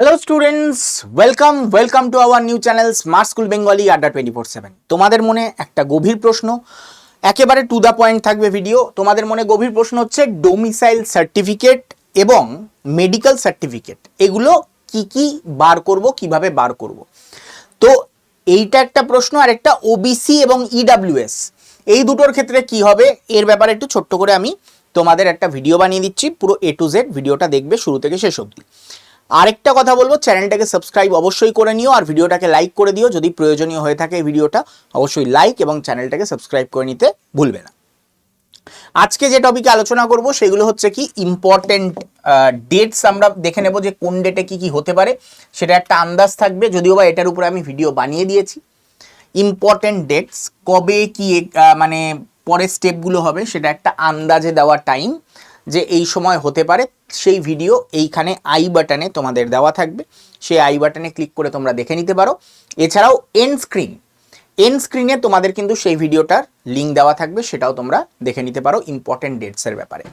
Hello students welcome welcome to our new channel smart school Bengali Adda twenty four seven তোমাদের মনে একটা গভীর প্রশ্ন? একেবারে টু দ্য পয়েন্ট থাকবে ভিডিও তোমাদের মনে গভীর প্রশ্ন হচ্ছে ডোমিসাইল সার্টিফিকেট এবং মেডিকেল সার্টিফিকেট এগুলো কি কি বার করব, কীভাবে বার করব? তো এইটা একটা প্রশ্ন, আর একটা ওবিসি এবং ইডাব্লিউএস এই দুটোর ক্ষেত্রে কি হবে, এর ব্যাপারে একটু ছোট্ট করে আমি তোমাদের একটা ভিডিও বানিয়ে দিচ্ছি। পুরো এ টু জেড ভিডিওটা দেখবে শুরু থেকে শেষ অবধি। আরেকটা কথা বলব চ্যানেলটাকে সাবস্ক্রাইব অবশ্যই করে নিও আর ভিডিওটাকে লাইক করে দিও। যদি প্রয়োজনীয় হয়ে থাকে ভিডিওটা, অবশ্যই লাইক এবং চ্যানেলটাকে সাবস্ক্রাইব করে নিতে ভুলবে না। আজকে যে টপিকে আলোচনা করব, সেগুলো হচ্ছে কি ইম্পর্টেন্ট ডেটস আমরা দেখে নেব যে কোন ডেটে কি কি হতে পারে। সেটা একটা আন্দাজ থাকবে, যদিও বা এটার উপরে আমি ভিডিও বানিয়ে দিয়েছি। ইম্পর্টেন্ট ডেটস কবে কি মানে পরের স্টেপগুলো হবে, সেটা একটা আন্দাজে দেওয়া টাইম যে এই সময় হতে পারে। সেই ভিডিও এইখানে আই বাটনে তোমাদের দেওয়া থাকবে। সেই আই বাটনে ক্লিক করে তোমরা দেখে নিতে পারো। এছাড়াও এন স্ক্রিন এন স্ক্রিনে তোমাদের কিন্তু সেই ভিডিওটার লিঙ্ক দেওয়া থাকবে, সেটাও তোমরা দেখে নিতে পারো ইম্পর্টেন্ট ডেটসের ব্যাপারে।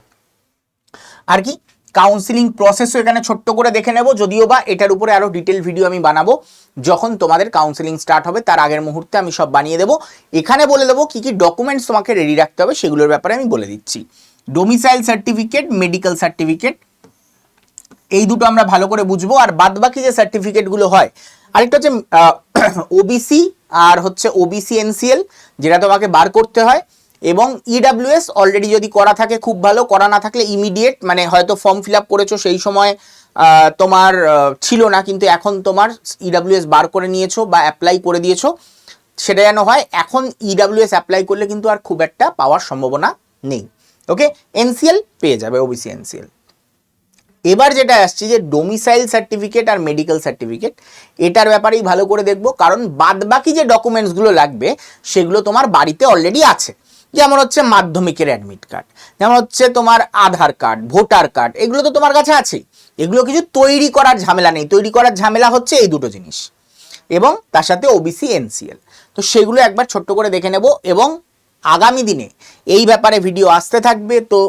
আর কি? কাউন্সিলিং প্রসেসও এখানে ছোট্ট করে দেখে নেব, যদিও বা এটার উপরে আরও ডিটেল ভিডিও আমি বানাবো। যখন তোমাদের কাউন্সিলিং স্টার্ট হবে, তার আগের মুহূর্তে আমি সব বানিয়ে দেবো। এখানে বলে দেবো কী কী ডকুমেন্টস তোমাকে রেডি রাখতে হবে, সেগুলোর ব্যাপারে আমি বলে দিচ্ছি। ডোমিসাইল সার্টিফিকেট মেডিকেল সার্টিফিকেট এই দুটো আমরা ভালো করে বুঝব, আর বাদবাকি যে সার্টিফিকেটগুলো হয়, আরেকটা হচ্ছে ওবিসি আর হচ্ছে ওবিসি এনসিএল যেটা তোমাকে বার করতে হয়, এবং ইডাব্লিউএস অলরেডি যদি করা থাকে খুব ভালো, করা না থাকলে ইমিডিয়েট মানে হয়তো ফর্ম ফিল আপ করেছ, সেই সময় তোমার ছিল না, কিন্তু এখন তোমার ইডাব্লিউএস বার করে নিয়েছো বা অ্যাপ্লাই করে দিয়েছ, সেটা যেন হয়, এখন ইডাব্লিউএস অ্যাপ্লাই করলে কিন্তু আর খুব একটা পাওয়ার সম্ভাবনা নেই। ওকে এনসিএল পেয়ে যাবে ওবিসি এনসিএল এবার যেটা আসছে যে ডোমিসাইল সার্টিফিকেট আর মেডিকেল সার্টিফিকেট এটার ব্যাপারেই ভালো করে দেখব, কারণ বাদবাকি যে ডকুমেন্টসগুলো লাগবে, সেগুলো তোমার বাড়িতে অলরেডি আছে। যেমন হচ্ছে মাধ্যমিকের অ্যাডমিট কার্ড যেমন হচ্ছে তোমার আধার কার্ড ভোটার কার্ড এগুলো তো তোমার কাছে আছেই। এগুলো কিছু তৈরি করার ঝামেলা নেই, তৈরি করার ঝামেলা হচ্ছে এই দুটো জিনিস। এবং তার সাথে ওবিসি এনসিএল তো সেগুলো একবার ছোট্ট করে দেখে নেব, এবং আগামী দিনে এই ব্যাপারে ভিডিও আসতে থাকবে, তো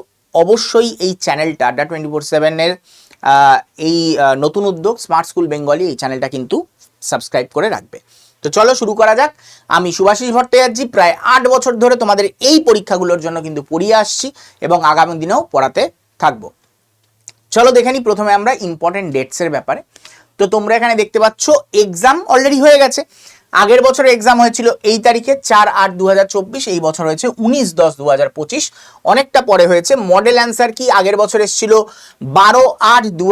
অবশ্যই এই চ্যানেলটা আড্ডা টোয়েন্টি ফোর সেভেনের এই নতুন উদ্যোগ স্মার্ট স্কুল বেঙ্গলি এই চ্যানেলটা কিন্তু সাবস্ক্রাইব করে রাখবে। তো চলো শুরু করা যাক। আমি সুভাষিস ভট্টাচার্য, প্রায় আট বছর ধরে তোমাদের এই পরীক্ষাগুলোর জন্য কিন্তু পড়িয়ে আসছি এবং আগামী দিনেও পড়াতে থাকব। চলো দেখে নিই প্রথমে আমরা ইম্পর্টেন্ট ডেটসের ব্যাপারে। তো তোমরা এখানে দেখতে পাচ্ছ এক্সাম অলরেডি হয়ে গেছে। আগের বছর এক্সাম হয়েছিল এই তারিখে চার আট দু এই বছর হয়েছে উনিশ দশ দু অনেকটা পরে হয়েছে। মডেল অ্যান্সার কি আগের বছর এসেছিল বারো আট দু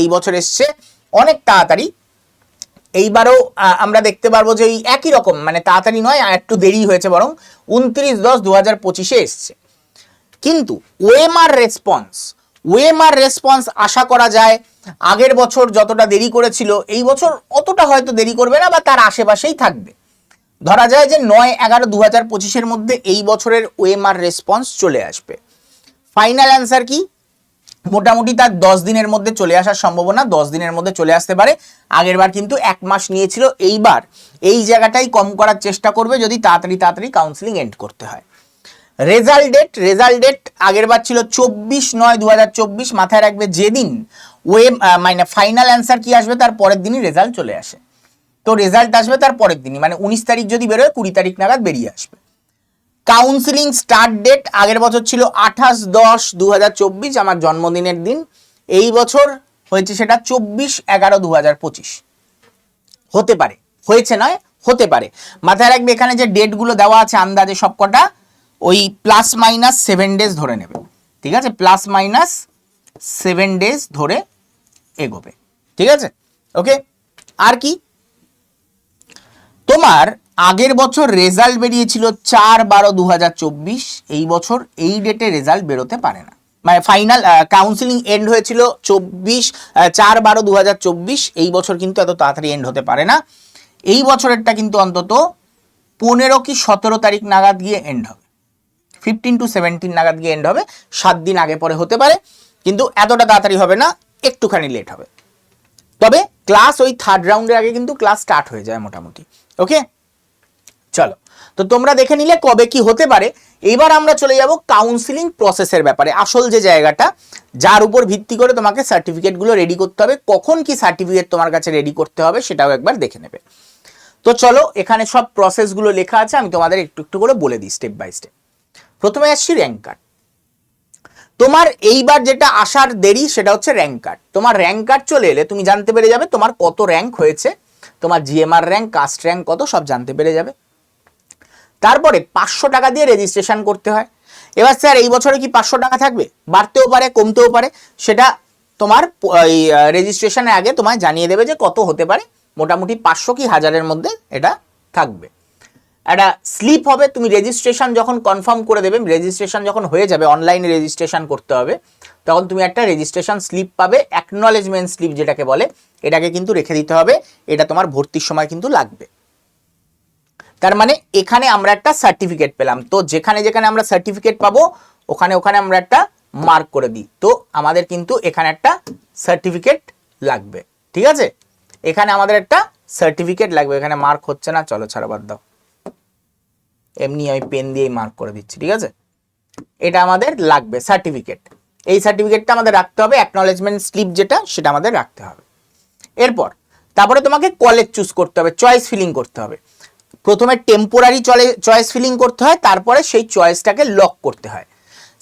এই বছর এসছে অনেক তাড়াতাড়ি। এইবারও আমরা দেখতে পারব যে এই একই রকম মানে তাড়াতাড়ি নয়, আর একটু দেরি হয়েছে বরং উনত্রিশ দশ দু হাজার পঁচিশে এসছে। কিন্তু ওএমআর রেসপন্স ওএমআর রেসপন্স আশা করা যায় আগের বছর যতটা দেরি করেছিল, এই বছর অতটা হয়তো দেরি করবে না বা তার আশেপাশেই থাকবে। ধরা যায় যে নয় এগারো দু হাজার পঁচিশের মধ্যে এই বছরের ওএমআর রেসপন্স চলে আসবে। ফাইনাল অ্যান্সার কি? মোটামুটি তার দশ দিনের মধ্যে চলে আসার সম্ভাবনা, দশ দিনের মধ্যে চলে আসতে পারে। আগেরবার কিন্তু এক মাস নিয়েছিল, এইবার এই জায়গাটাই কম করার চেষ্টা করবে যদি তাড়াতাড়ি তাড়াতাড়ি কাউন্সিলিং এন্ড করতে হয়। রেজাল্ট ডেট রেজাল্ট ডেট আগের বার ছিল চব্বিশ নয় দু মাথায় রাখবে যেদিন ওয়েব মানে ফাইনাল অ্যান্সার কি আসবে, তার পরের দিনই রেজাল্ট চলে আসে। তো রেজাল্ট আসবে তার পরের দিনই মানে উনিশ তারিখ যদি বেরোয়, কুড়ি তারিখ নাগাদ বেরিয়ে আসবে। কাউন্সিলিং স্টার্ট ডেট আগের বছর ছিল আঠাশ দশ দু আমার জন্মদিনের দিন। এই বছর হয়েছে সেটা চব্বিশ এগারো দু হতে পারে, হয়েছে নয়, হতে পারে। মাথায় রাখবে এখানে যে ডেটগুলো দেওয়া আছে, আন্দাজে সবকটা ওই প্লাস মাইনাস সেভেন ডেজ ধরে নেবে। ঠিক আছে? প্লাস মাইনাস সেভেন ডেজ ধরে এগোবে। ঠিক আছে? ওকে আর কি? তোমার আগের বছর রেজাল্ট বেরিয়েছিল চার বারো দু এই বছর এই ডেটে রেজাল্ট বেরোতে পারে না। মানে ফাইনাল কাউন্সিলিং এন্ড হয়েছিল চব্বিশ চার বারো দু এই বছর কিন্তু এত তাড়াতাড়ি এন্ড হতে পারে না। এই বছরেরটা কিন্তু অন্তত পনেরো কি সতেরো তারিখ নাগাদ গিয়ে এন্ড হবে। ফিফটিন টু সেভেন্টিন নাগাদ গিয়ে এন্ড হবে, সাত দিন আগে পরে হতে পারে, কিন্তু এতটা তাড়াতাড়ি হবে না, একটুখানি লেট হবে। তবে ক্লাস ওই থার্ড রাউন্ডের আগে কিন্তু ক্লাস স্টার্ট হয়ে যায় মোটামুটি ওকে চলো, তো তোমরা দেখে নিলে কবে কি হতে পারে। এবার আমরা চলে যাব কাউন্সিলিং প্রসেসের ব্যাপারে, আসল যে জায়গাটা, যার উপর ভিত্তি করে তোমাকে সার্টিফিকেটগুলো রেডি করতে হবে, কখন কি সার্টিফিকেট তোমার কাছে রেডি করতে হবে সেটাও একবার দেখে নেবে। তো চলো, এখানে সব প্রসেসগুলো লেখা আছে, আমি তোমাদের একটু একটু করে বলে দিই স্টেপ বাই স্টেপ প্রথমে আসছি র্যাঙ্ক কার্ড তোমার এইবার যেটা আসার দেরি সেটা হচ্ছে র্যাঙ্ক কার্ড তোমার র্যাঙ্ক কার্ড চলে এলে তুমি জানতে পেরে যাবে তোমার কত র্যাঙ্ক হয়েছে, তোমার জিএমআর র্যাঙ্ক কাস্ট র্যাঙ্ক কত সব জানতে পেরে যাবে। তারপরে পাঁচশো টাকা দিয়ে রেজিস্ট্রেশন করতে হয়। এবার স্যার এই বছরে কি পাঁচশো টাকা থাকবে? বাড়তেও পারে, কমতেও পারে। সেটা তোমার রেজিস্ট্রেশনের আগে তোমায় জানিয়ে দেবে যে কত হতে পারে। মোটামুটি পাঁচশো কি হাজারের মধ্যে এটা থাকবে। একটা স্লিপ হবে, তুমি রেজিস্ট্রেশন যখন কনফার্ম করে দেবে রেজিস্ট্রেশন যখন হয়ে যাবে অনলাইনে রেজিস্ট্রেশন করতে হবে, তখন তুমি একটা রেজিস্ট্রেশন স্লিপ পাবে অ্যাকনলেজমেন্ট স্লিপ যেটাকে বলে, এটাকে কিন্তু রেখে দিতে হবে, এটা তোমার ভর্তির সময় কিন্তু লাগবে। তার মানে এখানে আমরা একটা সার্টিফিকেট পেলাম, তো যেখানে যেখানে আমরা সার্টিফিকেট পাবো, ওখানে ওখানে আমরা একটা মার্ক করে দিই, তো আমাদের কিন্তু এখানে একটা সার্টিফিকেট লাগবে, ঠিক আছে? এখানে আমাদের একটা সার্টিফিকেট লাগবে, এখানে মার্ক হচ্ছে না, চলো ছাড়া বাদ দাও। এমনি আমি পেন দিয়েই মার্ক করে দিচ্ছি, ঠিক আছে? এটা আমাদের লাগবে সার্টিফিকেট এই সার্টিফিকেটটা আমাদের রাখতে হবে অ্যাকনলেজমেন্ট স্লিপ যেটা, সেটা আমাদের রাখতে হবে। এরপর, তারপরে তোমাকে কলেজ চুজ করতে হবে চয়েস ফিলিং করতে হবে। প্রথমে টেম্পোরারি চলে চয়েস ফিলিং করতে হয়, তারপরে সেই চয়েসটাকে লক করতে হয়।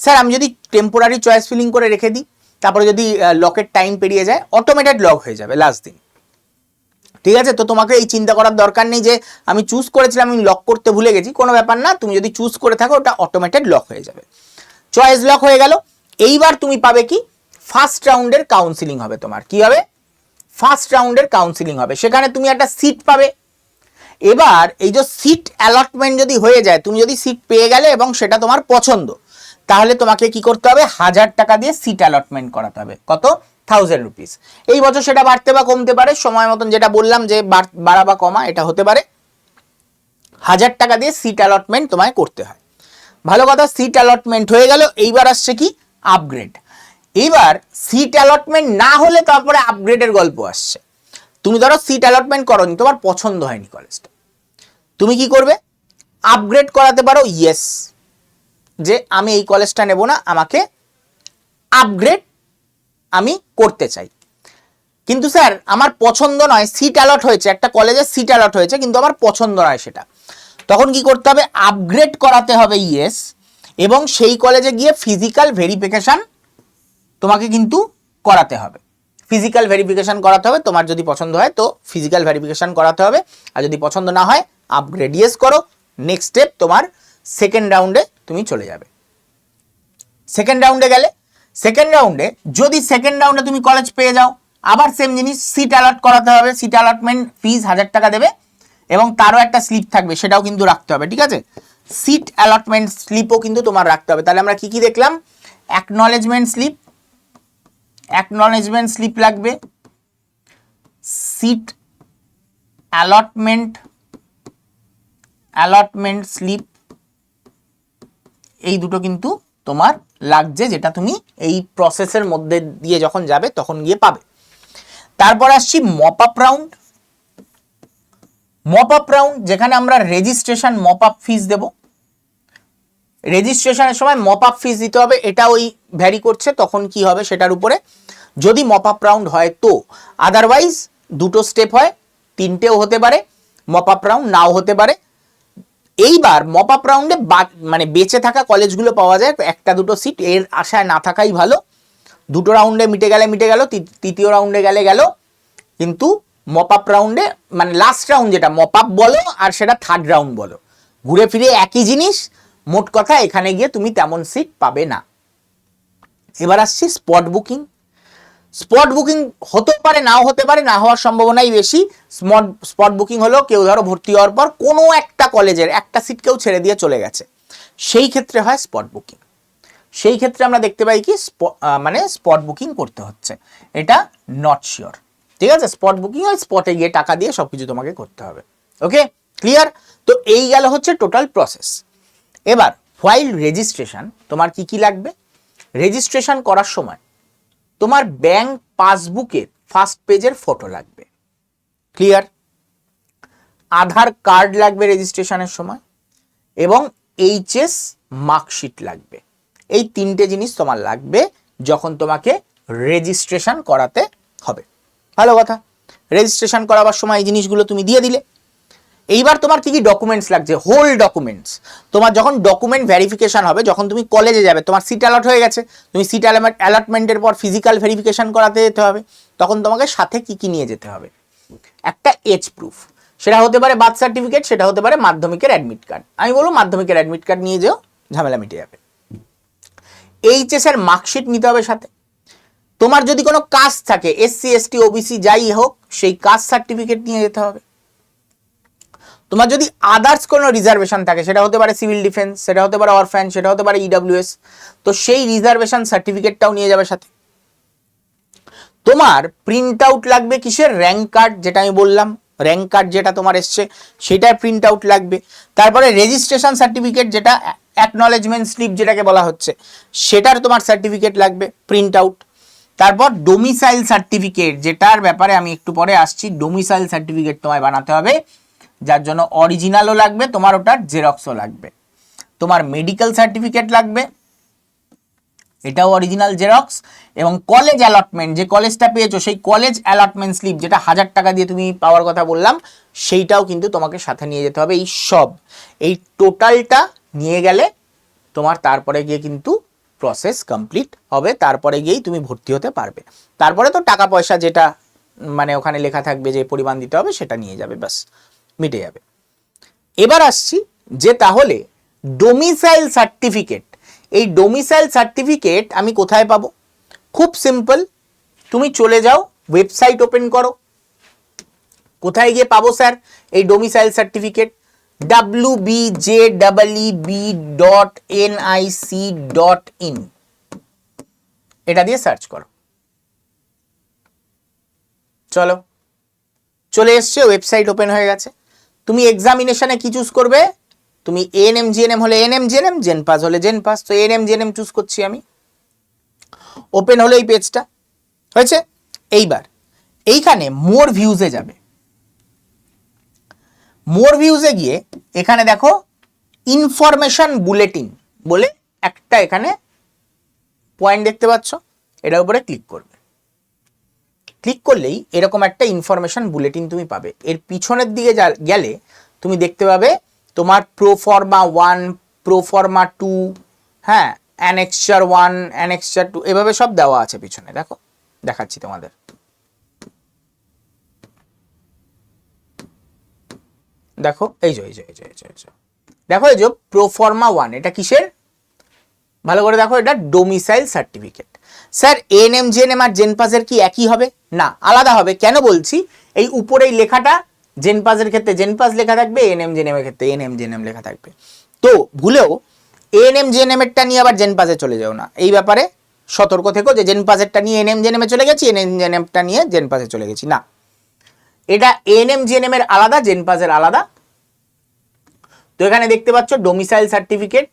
স্যার, আমি যদি টেম্পোরারি চয়েস ফিলিং করে রেখে দিই, তারপরে যদি লকের টাইম পেরিয়ে যায় অটোমেটেড লক হয়ে যাবে লাস্ট দিন। ঠিক আছে? তো তোমাকে এই চিন্তা করার দরকার নেই যে আমি চুজ করেছিলাম, আমি লক করতে ভুলে গেছি, কোনো ব্যাপার না, তুমি যদি চুজ করে থাকো, ওটা অটোমেটেড লক হয়ে যাবে। চয়েস লক হয়ে গেল। এইবার তুমি পাবে কি? ফার্স্ট রাউন্ডের কাউন্সিলিং হবে তোমার। কি হবে? ফার্স্ট রাউন্ডের কাউন্সিলিং হবে। সেখানে তুমি একটা সিট পাবে। এবার এই যে সিট অ্যালটমেন্ট যদি হয়ে যায়, তুমি যদি সিট পেয়ে গেলে এবং সেটা তোমার পছন্দ, তাহলে তোমাকে কি করতে হবে? হাজার টাকা দিয়ে সিট অ্যালটমেন্ট করাতে হবে। কত? থাউজেন্ড রুপিস এই বছর সেটা বাড়তে বা কমতে পারে, সময় মতন যেটা বললাম যে বাড়- বা কমা, এটা হতে পারে। হাজার টাকা দিয়ে সিট অ্যালটমেন্ট তোমায় করতে হয়। ভালো কথা সিট অ্যালটমেন্ট হয়ে গেল, এইবার আসছে কি? আপগ্রেড এইবার সিট অ্যালটমেন্ট না হলে তারপরে আপগ্রেডের গল্প আসছে। তুমি ধরো সিট অ্যালটমেন্ট করনি, তোমার পছন্দ হয়নি কলেজটা তুমি কি করবে? আপগ্রেড করাতে পারো ইয়েস যে আমি এই কলেজটা নেব না, আমাকে আপগ্রেড আমি করতে চাই। কিন্তু স্যার, আমার পছন্দ নয় সিট অ্যালট হয়েছে, একটা কলেজে সিট অ্যালট হয়েছে, কিন্তু আমার পছন্দ নয় সেটা। তখন কি করতে হবে? আপগ্রেড করাতে হবে ইয়েস এবং সেই কলেজে গিয়ে ফিজিক্যাল ভেরিফিকেশান তোমাকে কিন্তু করাতে হবে। ফিজিক্যাল ভেরিফিকেশন করাতে হবে, তোমার যদি পছন্দ হয় তো ফিজিক্যাল ভেরিফিকেশান করাতে হবে, আর যদি পছন্দ না হয় আপগ্রেড ইয়েস করো নেক্সট স্টেপ তোমার সেকেন্ড রাউন্ডে তুমি চলে যাবে। সেকেন্ড রাউন্ডে গেলে সেকেন্ড রাউন্ডে যদি সেকেন্ড রাউন্ডে তুমি কলেজ পেয়ে যাও, আবার সেম জিনিস সিট অ্যালট করাতে হবে। সিট অ্যালটমেন্ট ফিজ হাজার টাকা দেবে এবং তারও একটা স্লিপ থাকবে, সেটাও কিন্তু রাখতে হবে, ঠিক আছে? সিট অ্যালটমেন্ট স্লিপও কিন্তু তোমার রাখতে হবে। তাহলে আমরা কি কি দেখলাম? অ্যাকনলেজমেন্ট স্লিপ অ্যাকনলেজমেন্ট স্লিপ লাগবে। সিট অ্যালটমেন্ট অ্যালটমেন্ট স্লিপ এই দুটো কিন্তু তোমার লাগছে, যেটা তুমি এই প্রসেসের মধ্যে দিয়ে যখন যাবে, তখন গিয়ে পাবে। তারপর আসছি mop up round mop up round যেখানে আমরা রেজিস্ট্রেশন মপ আপ ফিস দেব। রেজিস্ট্রেশনের সময় মপ আপ ফিস দিতে হবে, এটা ওই ভ্যারি করছে, তখন কি হবে সেটার উপরে। যদি মপ আপ রাউন্ড হয় তো আদারওয়াইজ দুটো স্টেপ হয়, তিনটেও হতে পারে মপ আপ রাউন্ড নাও হতে পারে। এইবার মপ আপ রাউন্ডে মানে বেঁচে থাকা কলেজগুলো পাওয়া যায়। একটা দুটো সিট এর আশায় না থাকাই ভালো। দুটো রাউন্ডে মিটে গেলে মিটে গেল তৃতীয় রাউন্ডে গেলে গেল। কিন্তু মপ আপ রাউন্ডে মানে লাস্ট রাউন্ড যেটা মপ আপ বলো আর সেটা থার্ড রাউন্ড বলো। ঘুরে ফিরে একই জিনিস, মোট কথা এখানে গিয়ে তুমি তেমন সিট পাবে না। এবার আসছি স্পট বুকিং স্পট বুকিং হতে পারে, নাও হতে পারে, না হওয়ার সম্ভাবনাই বেশি। স্পট বুকিং হলো কেউ ধরো ভর্তি হওয়ার পর কোনো একটা কলেজের একটা সিট কেউ ছেড়ে দিয়ে চলে গেছে। সেই ক্ষেত্রে হয় স্পট বুকিং সেই ক্ষেত্রে আমরা দেখতে পাই কি মানে স্পট বুকিং করতে হচ্ছে। এটা নট শিওর ঠিক আছে? স্পট বুকিং ওই স্পটে গিয়ে টাকা দিয়ে সব কিছু তোমাকে করতে হবে। ওকে ক্লিয়ার তো এই গেল হচ্ছে টোটাল প্রসেস এবার হোয়াইল রেজিস্ট্রেশন তোমার কি কি লাগবে? রেজিস্ট্রেশন করার সময় তোমার ব্যাংক পাসবুকের ফার্স্ট পেজের ফটো লাগবে। ক্লিয়ার আধার কার্ড লাগবে রেজিস্ট্রেশনের সময় এবং এইচএস মার্কশিট লাগবে। এই তিনটে জিনিস তোমার লাগবে যখন তোমাকে রেজিস্ট্রেশন করাতে হবে। ভালো কথা। রেজিস্ট্রেশন করাবার সময় এই জিনিসগুলো তুমি দিয়ে দিলে। এইবার তোমার কি কি ডকুমেন্টস লাগছে? হোল ডকুমেন্টস তোমার যখন ডকুমেন্ট ভেরিফিকেশন হবে, যখন তুমি কলেজে যাবে, তোমার সিট অ্যালট হয়ে গেছে, তুমি সিট অ্যালটমেন্টের পর ফিজিক্যাল ভেরিফিকেশন করাতে যেতে হবে, তখন তোমাকে সাথে কি কি নিয়ে যেতে হবে? একটা এজ প্রুফ সেটা হতে পারে বার্থ সার্টিফিকেট সেটা হতে পারে মাধ্যমিকের অ্যাডমিট কার্ড আমি বলব মাধ্যমিকের অ্যাডমিট কার্ড নিয়ে যেও, ঝামেলা মিটে যাবে। এইচএস এর মার্কশিট নিতে হবে সাথে। তোমার যদি কোনো কাস্ট থাকে এসসি এসটি ওবিসি যাই হোক, সেই কাস্ট সার্টিফিকেট নিয়ে যেতে হবে। তোমার যদি আদার্স কোনো রিজার্ভেশন থাকে, সেটা হতে পারে সিভিল ডিফেন্স সেটা হতে পারে অরফ্যান সেটা হতে পারে ইডাব্লিউএস তো সেই রিজার্ভেশন সার্টিফিকেটটাও নিয়ে যাবে সাথে। তোমার প্রিন্ট আউট লাগবে কিসের? র্যাঙ্ক কার্ড যেটা আমি বললাম র্যাঙ্ক কার্ড যেটা তোমার এসছে, সেটার প্রিন্ট আউট লাগবে। তারপরে রেজিস্ট্রেশন সার্টিফিকেট যেটা অ্যাকনলেজমেন্ট স্লিপ যেটাকে বলা হচ্ছে, সেটার তোমার সার্টিফিকেট লাগবে প্রিন্ট আউট তারপর ডোমিসাইল সার্টিফিকেট যেটার ব্যাপারে আমি একটু পরে আসছি ডোমিসাইল সার্টিফিকেট তোমায় বানাতে হবে। যার জন্য অরিজিনালও লাগবে, তোমার ওটার জেরক্সও লাগবে। তোমার মেডিকেল সার্টিফিকেট লাগবে, এটাও অরিজিনাল জেরক্স এবং কলেজ অ্যালটমেন্ট যে কলেজটা পেয়েছ, সেই কলেজ অ্যালটমেন্ট স্লিপ যেটা হাজার টাকা দিয়ে তুমি পাওয়ার কথা বললাম, সেইটাও কিন্তু তোমাকে সাথে নিয়ে যেতে হবে। এই সব, এই টোটালটা নিয়ে গেলে তোমার তারপরে গিয়ে কিন্তু প্রসেস কমপ্লিট হবে, তারপরে গিয়েই তুমি ভর্তি হতে পারবে। তারপরে তো টাকা পয়সা যেটা মানে ওখানে লেখা থাকবে যে পরিমাণ দিতে হবে, সেটা নিয়ে যাবে, ব্যাস। মিটে যাবে। এবার আসছি যে তাহলে ডোমিসাইল সার্টিফিকেট এই ডোমিসাইল সার্টিফিকেট আমি কোথায় পাবো? খুব সিম্পল তুমি চলে যাও ওয়েবসাইট ওপেন করো। কোথায় গিয়ে পাবো স্যার এই domicile certificate W B J double E B dot N I C dot in এটা দিয়ে সার্চ করো। চলো, চলে এসছে ওয়েবসাইট ওপেন হয়ে গেছে। তুমি এক্সামিনেশনে কি চুজ করবে? তুমি এএনএম জিএনএম হলে এনএম জিএনএম জেন পাস হলে জেন পাস তো এএনএম জিএনএম চুজ করছি আমি। ওপেন হলো এই পেজটা হয়েছে? এইবার, এইখানে মোর ভিউজে যাবে। মোর ভিউজে গিয়ে এখানে দেখো ইনফরমেশন বুলেটিন বলে একটা এখানে পয়েন্ট দেখতে পাচ্ছ। এটার উপরে ক্লিক করবে। ক্লিক করলেই এরকম একটা ইনফরমেশন বুলেটিন তুমি পাবে। এর পিছনের দিকে গেলে তুমি দেখতে পাবে তোমার প্রোফর্মা ওয়ান প্রোফর্মা টু হ্যাঁ অ্যানেক্সচার ওয়ান অ্যানেক্সচার টু এভাবে সব দেওয়া আছে পিছনে দেখো দেখাচ্ছি তোমাদের। দেখো এই যে এই যে এই যে এই যে, এই যে। দেখো এই যে প্রোফর্মা ওয়ান এটা কিসের? ভালো করে দেখো এটা domicile certificate sir NM GNM আর জেনপাসের কি একই হবে? না আলাদা হবে কেন বলছি এই উপরে এই লেখাটা জেনপাসের ক্ষেত্রে জেনপাস লেখা থাকবে এনএম জেনএম এর ক্ষেত্রে এন এনএম জেনএম লেখা থাকবে তো ভুলেও জেনএম এরটা নিয়ে আবার জেনপাসে চলে যাও না এই ব্যাপারে সতর্ক থেকো যে জেনপাসেরটা নিয়ে এনএম জেনএম এ চলে গেছি এনএম জেনএমটা নিয়ে জেনপাসে চলে গেছি না এটা এনএম জেনএম এর আলাদা জেনপাসের আলাদা তো এখানে দেখতে পাচ্ছ domicile certificate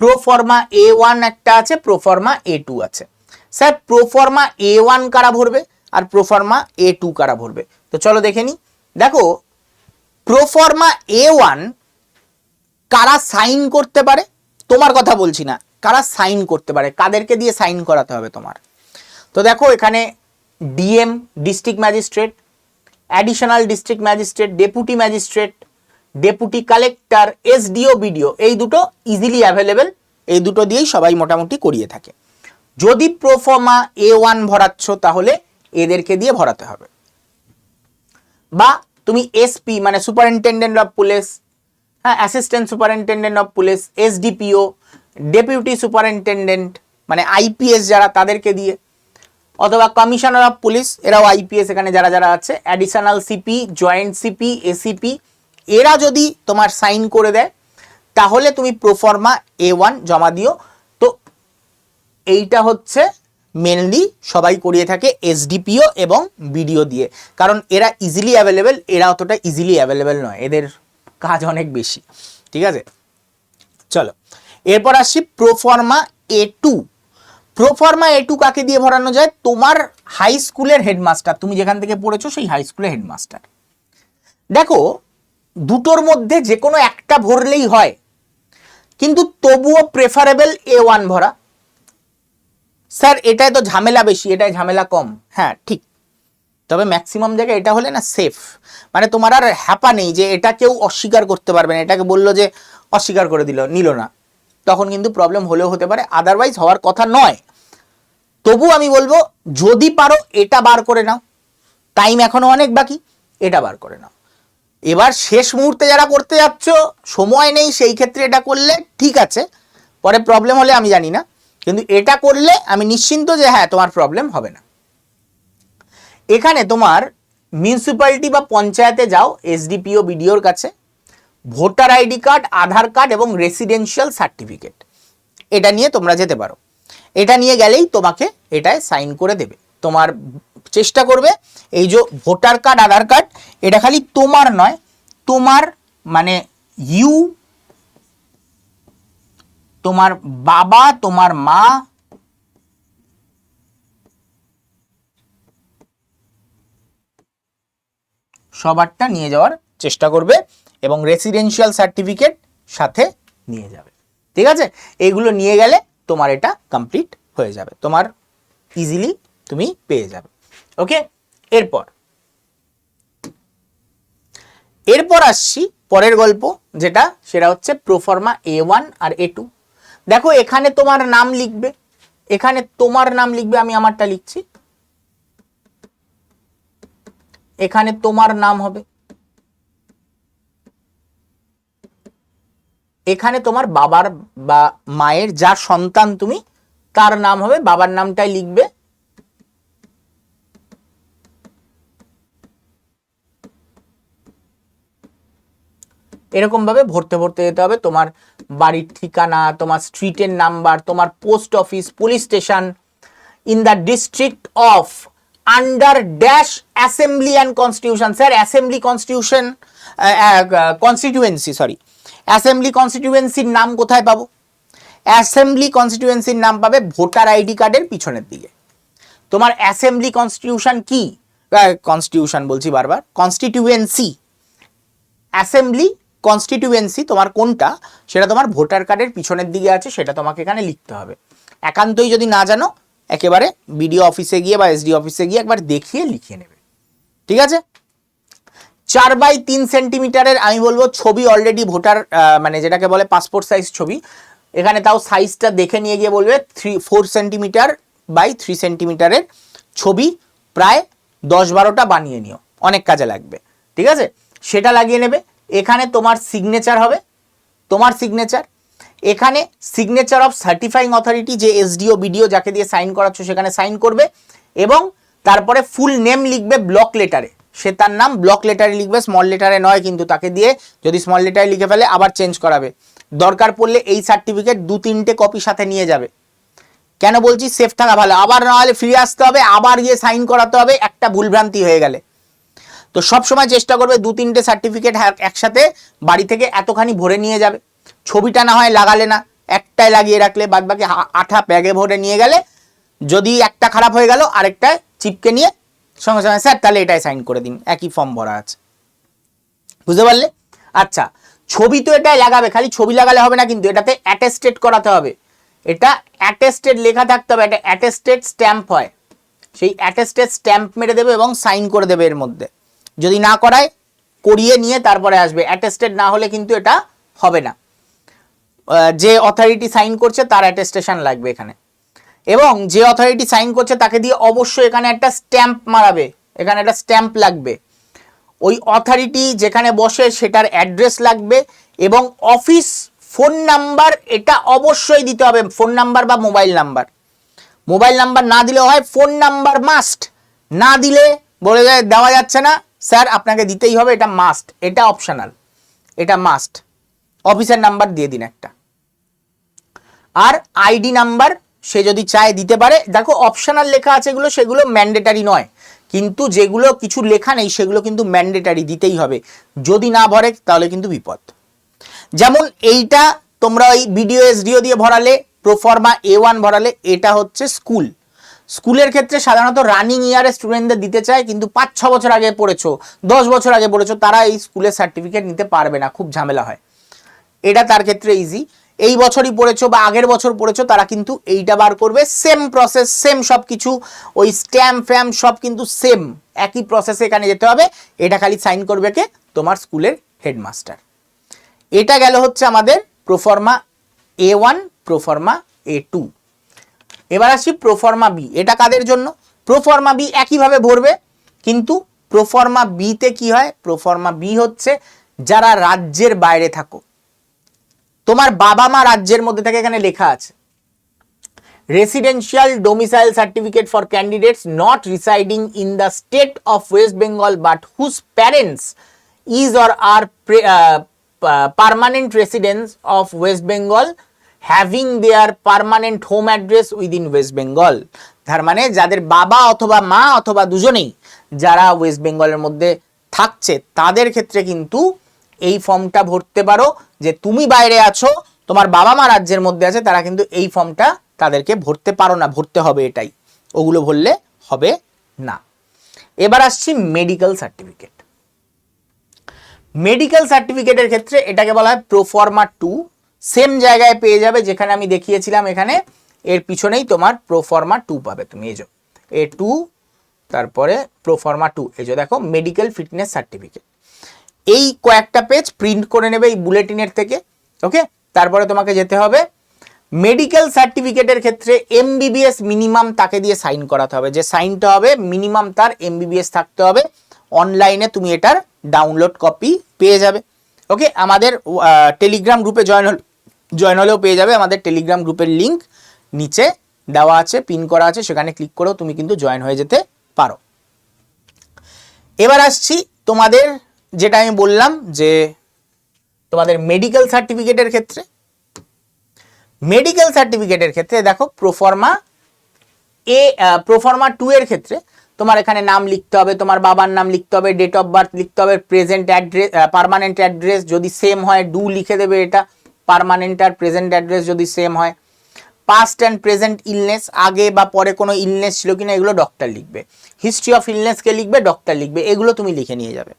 proforma A one একটা আছে প্রোফর্মা এ টু আছে স্যার প্রোফর্মা এ ওয়ান কারা ভরবে আর প্রোফর্মা এ টু কারা ভরবে? তো চলো দেখে নি। দেখো প্রোফর্মা এ ওয়ান কারা সাইন করতে পারে? তোমার কথা বলছি না, কারা সাইন করতে পারে? কাদেরকে দিয়ে সাইন করাতে হবে তোমার? তো দেখো, এখানে DM district magistrate additional district magistrate deputy magistrate deputy collector SDO BDO এই দুটো ইজিলি অ্যাভেলেবেল এই দুটো দিয়েই সবাই মোটামুটি করিয়ে থাকে। যদি প্রোফর্মা এ ওয়ান ভরাচ্ছ, তাহলে এদেরকে দিয়ে ভরাতে হবে। বা তুমি এসপি মানে সুপারিনটেন্ডেন্ট অফ পুলিশ হ্যাঁ assistant superintendent of police SDPO deputy superintendent মানে আইপিএস যারা তাদেরকে দিয়ে, অথবা কমিশনার অফ পুলিশ এরাও আইপিএস এখানে যারা যারা আছে additional CP joint CP ACP এরা যদি তোমার সাইন করে দেয়, তাহলে তুমি প্রোফর্মা এ ওয়ান জমা দিও। তো এইটা হচ্ছে মেনলি সবাই করিয়ে থাকে এসডিপিও এবং বিডিও দিয়ে। কারণ এরা ইজিলি অ্যাভেলেবেল এরা অতটা ইজিলি অ্যাভেলেবেল নয়। এদের কাজ অনেক বেশি। ঠিক আছে? চলো। এরপর আসছি proforma A two proforma A two কাকে দিয়ে ভরানো যায়? তোমার হাই স্কুলের হেডমাস্টার তুমি যেখান থেকে পড়েছো সেই হাই স্কুলের হেডমাস্টার দেখো, দুটোর মধ্যে যে কোনো একটা ভরলেই হয়। কিন্তু তবুও প্রেফারেবল এ ওয়ান ভরা। স্যার, এটাই তো ঝামেলা বেশি, এটাই ঝামেলা কম। হ্যাঁ ঠিক। তবে ম্যাক্সিমাম জায়গায় এটা হলে না সেফ মানে তোমার আর হ্যাপা নেই যে এটা কেউ অস্বীকার করতে পারবে না। এটাকে বলল যে অস্বীকার করে দিল, নিল না। তখন কিন্তু প্রবলেম হলেও হতে পারে আদারওয়াইজ হওয়ার কথা নয়। তবু আমি বলব, যদি পারো এটা বার করে নাও। টাইম এখনও অনেক বাকি, এটা বার করে নাও। এবার শেষ মুহূর্তে যারা করতে যাচ্ছ, সময় নেই সেই ক্ষেত্রে এটা করলে ঠিক আছে। পরে প্রবলেম হলে আমি জানি না। কিন্তু এটা করলে আমি নিশ্চিন্ত যে হ্যাঁ তোমার প্রবলেম হবে না। এখানে তোমার মিউনিসিপ্যালিটি বা পঞ্চায়েতে যাও এসডিপিও বিডিওর কাছে voter ID card Aadhaar card এবং রেসিডেন্সিয়াল সার্টিফিকেট এটা নিয়ে তোমরা যেতে পারো। এটা নিয়ে গেলেই তোমাকে এটায় সাইন করে দেবে। তোমার চেষ্টা করবে এই যে ভোটার কার্ড আধার কার্ড এটা খালি তোমার নয়, তোমার মানে ইউ তোমার বাবা, তোমার মা, সবারটা নিয়ে যাওয়ার চেষ্টা করবে এবং রেসিডেন্সিয়াল সার্টিফিকেট সাথে নিয়ে যাবে। ঠিক আছে? এগুলো নিয়ে গেলে তোমার এটা কমপ্লিট হয়ে যাবে। তোমার ইজিলি তুমি পেয়ে যাবে। ওকে এরপর। এরপর আসছি পরের গল্প, যেটা সেটা হচ্ছে প্রোফর্মা এ ওয়ান আর এ টু দেখো, এখানে তোমার নাম লিখবে। এখানে তোমার নাম লিখবে, আমি আমারটা লিখছি। এখানে তোমার নাম হবে। এখানে তোমার বাবার বা মায়ের যার সন্তান তুমি, তার নাম হবে, বাবার নামটাই লিখবে। এরকম ভাবে ভরতে ভরতে যেতে হবে। তোমার বাড়ির ঠিকানা, তোমার স্ট্রিটের নাম্বার তোমার post office police station in the district of under dash assembly and constitution sir assembly constitution constituency sorry assembly কনস্টিটিউয়েন্সির নাম কোথায় পাবো? অ্যাসেম্বলি কনস্টিটিউয়েন্সির নাম পাবে ভোটার আইডি কার্ডের পিছনের দিকে। তোমার অ্যাসেম্বলি কনস্টিটিউশন কি? কনস্টিটিউশন বলছি বারবার। কনস্টিটিউয়েন্সি অ্যাসেম্বলি কনস্টিটিউয়েন্সি তোমার কোনটা, সেটা তোমার ভোটার কার্ডের পিছনের দিকে আছে, সেটা তোমাকে এখানে লিখতে হবে। একান্তই যদি না জানো, একেবারে বিডিও অফিসে গিয়ে বা এসডি অফিসে গিয়ে একবার দেখিয়ে লিখিয়ে নেবে। ঠিক আছে? চার বাই তিন সেন্টিমিটারের, আমি বলব, ছবি অলরেডি ভোটার মানে যেটাকে বলে পাসপোর্ট সাইজ ছবি, এখানে তাও সাইজটা দেখে নিয়ে গিয়ে বলবে three four centimetre by three সেন্টিমিটারের ছবি প্রায় দশ বারোটা বানিয়ে নিও। অনেক কাজে লাগবে। ঠিক আছে? সেটা লাগিয়ে নেবে। এখানে তোমার সিগনেচার হবে। তোমার সিগনেচার এখানে সিগনেচার অফ সার্টিফাইং অথরিটি যে এসডিও বিডিও যাকে দিয়ে সাইন করাচ্ছ সেখানে সাইন করবে এবং তারপরে ফুল নেম লিখবে ব্লক লেটারে সে তার নাম ব্লক লেটারে লিখবে স্মল লেটারে নয় কিন্তু তাকে দিয়ে যদি স্মল লেটারে লিখে ফেলে আবার চেঞ্জ করাবে। দরকার পড়লে এই সার্টিফিকেট দু তিনটে কপি সাথে নিয়ে যাবে। কেন বলছি? সেফ থাকা ভালো। আবার না হলে ফিরে আসতে হবে, আবার গিয়ে সাইন করাতে হবে, একটা ভুলভ্রান্তি হয়ে গেলে। তো সব সময় চেষ্টা করবে দু, তিনটে সার্টিফিকেট একসাথে বাড়ি থেকে এতখানি ভরে নিয়ে যাবে। ছবিটা না হয় লাগালে না, একটাই লাগিয়ে রাখলে বাদ বাকি আঠা ব্যাগে ভরে নিয়ে গেলে যদি একটা খারাপ হয়ে গেল, আরেকটা চিপকে নিয়ে সঙ্গে সঙ্গে, স্যার, তাহলে এটাই সাইন করে দিন, একই ফর্ম ভরা আছে। বুঝতে পারলে? আচ্ছা ছবি তো এটাই লাগাবে, খালি ছবি লাগালে হবে না কিন্তু এটাতে অ্যাটেস্টেড করাতে হবে। এটা অ্যাটেস্টেড লেখা থাকতে হবে এটা অ্যাটেস্টেড স্ট্যাম্প হয়। সেই অ্যাটেস্টেড স্ট্যাম্প মেরে দেবে এবং সাইন করে দেবে এর মধ্যে। যদি না করায়, করিয়ে নিয়ে তারপরে আসবে। অ্যাটেস্টেড না হলে কিন্তু এটা হবে না। যে অথরিটি সাইন করছে তার অ্যাটেস্টেশন লাগবে এখানে। এবং যে অথরিটি সাইন করছে তাকে দিয়ে অবশ্যই এখানে একটা স্ট্যাম্প মারাবে। এখানে একটা স্ট্যাম্প লাগবে। ওই অথরিটি যেখানে বসে সেটার অ্যাড্রেস লাগবে এবং অফিস ফোন নাম্বার এটা অবশ্যই দিতে হবে। ফোন নাম্বার বা মোবাইল নাম্বার মোবাইল নাম্বার না দিলে হয় ফোন নাম্বার মাস্ট না দিলে বলে দেওয়া যাচ্ছে না। স্যার, আপনাকে দিতেই হবে, এটা মাস্ট এটা অপশনাল এটা মাস্ট অফিসার নাম্বার দিয়ে দিন একটা। আর আইডি নাম্বার সে যদি চায় দিতে পারে, দেখো অপশনাল লেখা আছে এগুলো, সেগুলো ম্যান্ডেটারি নয়। কিন্তু যেগুলো কিছু লেখা নেই, সেগুলো কিন্তু ম্যান্ডেটারি দিতেই হবে। যদি না ভরে, তাহলে কিন্তু বিপদ। যেমন এইটা তোমরা ওই বিডিও এসডিও দিয়ে ভরালে প্রোফর্মা এ ওয়ান ভরালে, এটা হচ্ছে স্কুল স্কুলের ক্ষেত্রে সাধারণত রানিং ইয়ারে স্টুডেন্টদের দিতে চায়, কিন্তু পাঁচ, ছ বছর আগে পড়েছো, দশ বছর আগে পড়েছো, তারা এই স্কুলের সার্টিফিকেট নিতে পারবে না, খুব ঝামেলা হয়। এটা তার ক্ষেত্রে ইজি এই বছরই পড়েছো বা আগের বছর পড়েছো, তারা কিন্তু এইটা বার করবে সেম প্রসেস সেম সব কিছু ওই স্ট্যাম্প ফ্যাম সব কিন্তু সেম একই প্রসেসে এখানে যেতে হবে, এটা খালি সাইন করবে কে? তোমার স্কুলের হেডমাস্টার এটা গেল হচ্ছে আমাদের proforma A one proforma A two এবার আসি প্রোফর্মা বি এটা কাদের জন্য? প্রোফর্মা বি একইভাবে ভরবে, কিন্তু প্রোফর্মা বিতে কি হয়? প্রোফর্মা বি হচ্ছে যারা রাজ্যের বাইরে থাকো। তোমার বাবা মা রাজ্যের মধ্যে থেকে, এখানে লেখা আছে। Residential domicile certificate for candidates not residing in the state of West Bengal but whose parents is or are permanent residence of West Bengal having their permanent home address within West Bengal তার মানে যাদের বাবা অথবা মা অথবা দুজনেই যারা West বেঙ্গলের মধ্যে থাকছে, তাদের ক্ষেত্রে কিন্তু এই ফর্মটা ভরতে পারো যে তুমি বাইরে আছো, তোমার বাবা মা রাজ্যের মধ্যে আছে, তারা কিন্তু এই ফর্মটা তাদেরকে ভরতে পারো না, ভরতে হবে এটাই। ওগুলো ভরলে হবে না। এবার আসছি মেডিকেল সার্টিফিকেট মেডিকেল সার্টিফিকেটের ক্ষেত্রে এটাকে বলা হয় প্রোফর্মা টু সেম জায়গায় পেয়ে যাবে, যেখানে আমি দেখিয়েছিলাম এখানে, এর পিছনেই তোমার প্রোফর্মা টু পাবে তুমি যে। এ টু তারপরে প্রোফর্মা টু যে দেখো মেডিকেল ফিটনেস সার্টিফিকেট এই কয়েকটা পেজ প্রিন্ট করে নেবে এই বুলেটিনের থেকে ওকে তারপরে তোমাকে যেতে হবে মেডিকেল সার্টিফিকেটের ক্ষেত্রে এমবিবিএস মিনিমাম তাকে দিয়ে সাইন করাতে হবে। যে সাইনটা হবে মিনিমাম তার এমবিবিএস থাকতে হবে। অনলাইনে তুমি এটার ডাউনলোড কপি পেয়ে যাবে ওকে আমাদের টেলিগ্রাম গ্রুপে জয়েন হল জয়েন হলেও পেয়ে যাবে। আমাদের টেলিগ্রাম গ্রুপের লিঙ্ক নিচে দেওয়া আছে পিন করা আছে, সেখানে ক্লিক করেও তুমি কিন্তু জয়েন হয়ে যেতে পারো। এবার আসছি তোমাদের, যেটা আমি বললাম যে তোমাদের মেডিকেল সার্টিফিকেটের ক্ষেত্রে। মেডিকেল সার্টিফিকেটের ক্ষেত্রে দেখো প্রোফর্মা এ প্রোফর্মা টু এর ক্ষেত্রে তোমার এখানে নাম লিখতে হবে, তোমার বাবার নাম লিখতে হবে ডেট অফ বার্থ লিখতে হবে প্রেজেন্ট অ্যাড্রেস পারমানেন্ট অ্যাড্রেস যদি সেম হয় ডু লিখে দেবে এটা। পারমানেন্ট আর প্রেজেন্ট অ্যাড্রেস যদি সেম হয় পাস্ট অ্যান্ড প্রেজেন্ট ইলনেস আগে বা পরে কোনো ইলনেস ছিল কিনা, এগুলো ডক্টর লিখবে। হিস্ট্রি অফ ইলনেসকে লিখবে ডক্টর লিখবে, এগুলো তুমি লিখে নিয়ে যাবে।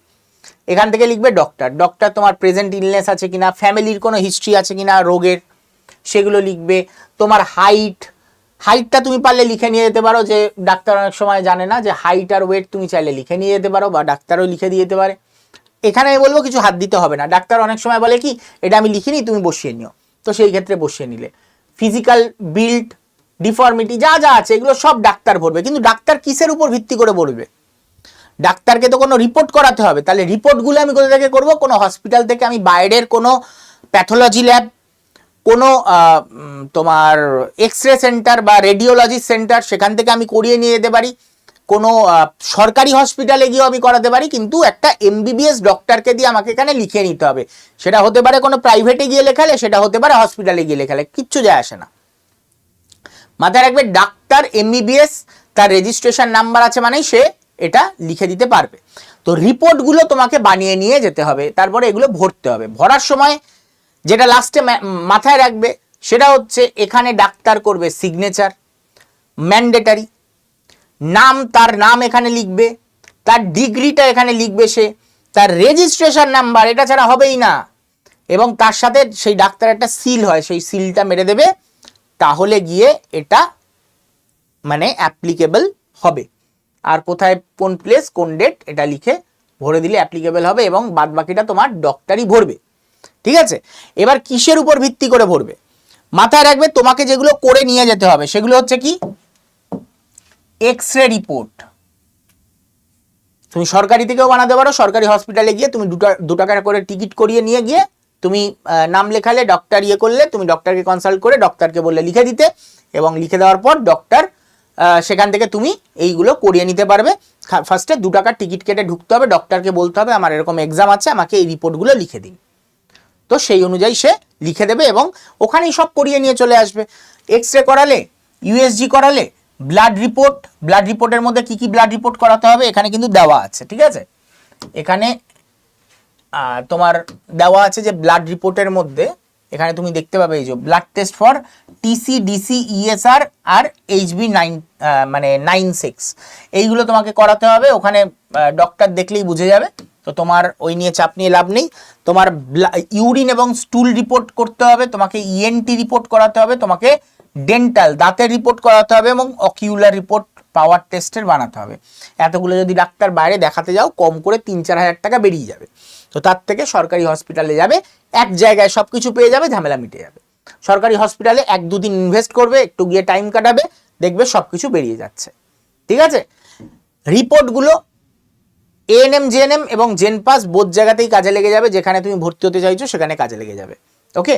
এখান থেকে লিখবে ডক্টর ডক্টর তোমার প্রেজেন্ট ইলনেস আছে কিনা ফ্যামিলির কোনো হিস্ট্রি আছে কিনা, রোগের, সেগুলো লিখবে। তোমার হাইট হাইটটা তুমি পারলে লিখে নিয়ে যেতে পারো, যে ডাক্তার অনেক সময় জানে না যে হাইট আর ওয়েট তুমি চাইলে লিখে নিয়ে যেতে পারো, বা ডাক্তারও লিখে দিয়ে যেতে পারে। এখানে আমি বলব কিছু হাত দিতে হবে না। ডাক্তার অনেক সময় বলে কি, এটা আমি লিখিনি, তুমি বসিয়ে নিও। তো সেই ক্ষেত্রে বসিয়ে নিলে। ফিজিক্যাল বিল্ড ডিফর্মিটি যা যা আছে, এগুলো সব ডাক্তার ভরবে। কিন্তু ডাক্তার কিসের উপর ভিত্তি করে বলবে ডাক্তারকে তো কোনো রিপোর্ট করাতে হবে। তাহলে রিপোর্টগুলো আমি কোথা থেকে করব? কোনো হসপিটাল থেকে আমি বাইরের কোনো প্যাথোলজি ল্যাব কোনো তোমার এক্স রে সেন্টার বা রেডিওলজি সেন্টার সেখান থেকে আমি করিয়ে নিয়ে যেতে পারি। কোনো সরকারি হসপিটালে গিয়েও আমি করাতে পারি, কিন্তু একটা এমবিবিএস ডক্টরকে দিয়ে আমাকে এখানে লিখে নিতে হবে। সেটা হতে পারে কোনো প্রাইভেটে গিয়ে লেখালে, সেটা হতে পারে হসপিটালে গিয়ে লেখালে, কিচ্ছু যায় আসে না। মাথায় রাখবে ডাক্তার এমবিবিএস তার রেজিস্ট্রেশন নাম্বার আছে মানেই সে এটা লিখে দিতে পারবে। তো রিপোর্টগুলো তোমাকে বানিয়ে নিয়ে যেতে হবে, তারপরে এগুলো ভরতে হবে। ভরার সময় যেটা লাস্টে মাথায় রাখবে, সেটা হচ্ছে এখানে ডাক্তার করবে সিগনেচার ম্যান্ডেটারি নাম, তার নাম এখানে লিখবে, তার ডিগ্রিটা এখানে লিখবে সে, তার রেজিস্ট্রেশন নাম্বার এটা ছাড়া হবেই না। এবং তার সাথে সেই ডাক্তার একটা সিল হয়, সেই সিলটা মেরে দেবে, তাহলে গিয়ে এটা মানে অ্যাপ্লিকেবল হবে। আর কোথায়, কোন প্লেস কোন ডেট এটা লিখে ভরে দিলে অ্যাপ্লিকেবল হবে এবং বাদ বাকিটা তোমার ডক্টরই ভরবে। ঠিক আছে? এবার কিসের উপর ভিত্তি করে ভরবে? মাথায় রাখবে, তোমাকে যেগুলো করে নিয়ে যেতে হবে, সেগুলো হচ্ছে কি? এক্স রে রিপোর্ট তুমি সরকারি থেকেও বানাতে পারো, সরকারি হসপিটালে গিয়ে তুমি দুটা দু টাকা করে টিকিট করিয়ে নিয়ে গিয়ে তুমি নাম লেখালে ডক্টর ইয়ে করলে, তুমি ডক্টরকে কনসাল্ট করে ডক্টরকে বললে লিখে দিতে এবং লিখে দেওয়ার পর ডক্টর সেখান থেকে তুমি এইগুলো করিয়ে নিতে পারবে। ফার্স্টে দু টাকার টিকিট কেটে ঢুকতে হবে ডক্টরকে বলতে হবে, আমার এরকম এক্সাম আছে, আমাকে এই রিপোর্টগুলো লিখে দিন। তো সেই অনুযায়ী সে লিখে দেবে এবং ওখানেই সব করিয়ে নিয়ে চলে আসবে। এক্স রে করালে ইউএসজি করালে ব্লাড রিপোর্ট ব্লাড রিপোর্টের মধ্যে কি কি ব্লাড রিপোর্ট করাতে হবে? এখানে কিন্তু দেওয়া আছে, ঠিক আছে? এখানে তোমার দেওয়া আছে যে ব্লাড রিপোর্টের মধ্যে, এখানে তুমি দেখতে পাবে এই যে blood test for TC DC ESR R HB nine মানে নাইন সিক্স এইগুলো তোমাকে করাতে হবে, ওখানে ডক্টর দেখলেই বুঝে যাবে। তো তোমার ওই নিয়ে চাপ নিয়ে লাভ নেই। তোমার ইউরিন এবং স্টুল রিপোর্ট করতে হবে, তোমাকে ইএনটি রিপোর্ট করাতে হবে, তোমাকে ডেন্টাল দাঁতের রিপোর্ট করাতে হবে এবং অকিউলার রিপোর্ট পাওয়ার টেস্টের বানাতে হবে। এতগুলো যদি ডাক্তার বাইরে দেখাতে যাও, কম করে তিন চার হাজার টাকা বেরিয়ে যাবে। তো তার থেকে সরকারি হসপিটালে যাবে, এক জায়গায় সব কিছু পেয়ে যাবে, ঝামেলা মিটে যাবে। সরকারি হসপিটালে এক দুদিন ইনভেস্ট করবে, একটু গিয়ে টাইম কাটাবে, দেখবে সব কিছু বেরিয়ে যাচ্ছে। ঠিক আছে? রিপোর্টগুলো এএনএম জেএনএম এবং জেনপাস বোধ জায়গাতেই কাজে লেগে যাবে, যেখানে তুমি ভর্তি হতে চাইছো সেখানে কাজে লেগে যাবে। ওকে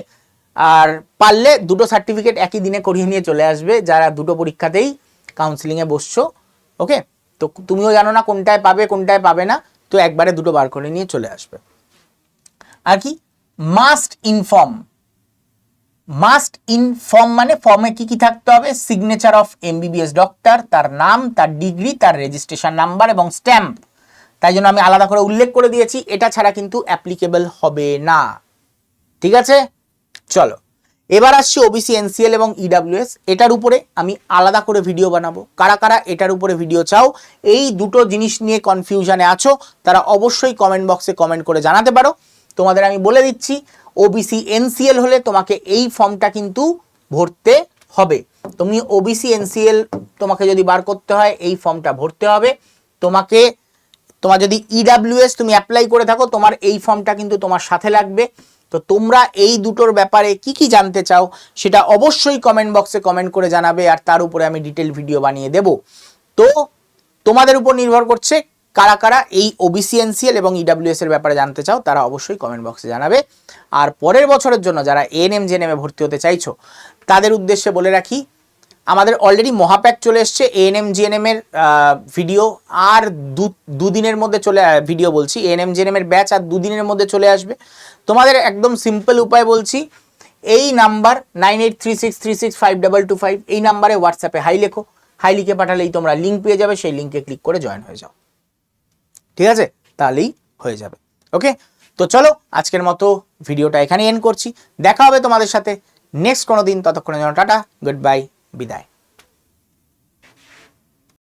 আর পারলে দুটো সার্টিফিকেট একই দিনে করিয়ে নিয়ে চলে আসবে, যারা দুটো পরীক্ষাতেই কাউন্সিলিংয়ে বসছো ওকে তো তুমিও জানো না কোনটায় পাবে কোনটায় পাবে না, তো একবারে দুটো বার করে নিয়ে চলে আসবে। আর কি? মাস্ট ইনফর্ম মাস্ট ইনফর্ম মানে ফর্মে কি কি থাকতে হবে? সিগনেচার অফ এমবিবিএস ডক্টর তার নাম, তার ডিগ্রি তার রেজিস্ট্রেশন নাম্বার এবং স্ট্যাম্প তাই জন্য আমি আলাদা করে উল্লেখ করে দিয়েছি, এটা ছাড়া কিন্তু অ্যাপ্লিকেবল হবে না। ঠিক আছে? চলো, এবার আসছি ওবিসি এনসিএল এবং ইডাব্লিউএস এটার উপরে আমি আলাদা করে ভিডিও বানাবো। কারা কারা এটার উপরে ভিডিও চাও, এই দুটো জিনিস নিয়ে কনফিউশনে আছো, তারা অবশ্যই কমেন্ট বক্সে কমেন্ট করে জানাতে পারো। তোমাদের আমি বলে দিচ্ছি ওবিসি এনসিএল হলে তোমাকে এই ফর্মটা কিন্তু ভরতে হবে। তুমি ওবিসি এনসিএল তোমাকে যদি বার করতে হয়, এই ফর্মটা ভরতে হবে। তোমাকে, তোমার যদি ইডাব্লিউএস তুমি অ্যাপ্লাই করে থাকো, তোমার এই ফর্মটা কিন্তু তোমার সাথে লাগবে। তো তোমরা এই দুটোর ব্যাপারে কি কি জানতে চাও সেটা অবশ্যই কমেন্ট বক্সে কমেন্ট করে জানাবে আর তার উপরে আমি ডিটেল ভিডিও বানিয়ে দেব। তো তোমাদের উপর নির্ভর করছে কারা কারা এই ওবিসি এনসিএল এবং ইডাব্লিউএস এর ব্যাপারে জানতে চাও তারা অবশ্যই কমেন্ট বক্সে জানাবে। আর পরের বছরের জন্য যারা এএনএম জেএনএম ভর্তি হতে চাইছো, তাদের উদ্দেশ্যে বলে রাখি, আমাদের অলরেডি মহাপ্যাক চলে এসছে এএনএম জিএনএম এর ভিডিও আর দু, দুদিনের মধ্যে চলে ভিডিও বলছি এএনএম জিএনএম ব্যাচ আর দুদিনের মধ্যে চলে আসবে। তোমাদের একদম সিম্পল উপায় বলছি, এই number nine eight three six three six five double two five এই নাম্বারে হোয়াটসঅ্যাপে হাই লেখো হাই লিখে পাঠালেই তোমরা লিঙ্ক পেয়ে যাবে, সেই লিঙ্কে ক্লিক করে জয়েন হয়ে যাও। ঠিক আছে? তাহলেই হয়ে যাবে। ওকে তো চলো, আজকের মতো ভিডিওটা এখানে এন্ড করছি। দেখা হবে তোমাদের সাথে নেক্সট কোনো দিন, ততক্ষণের জন্য টাটা গুড বাই বিদায়।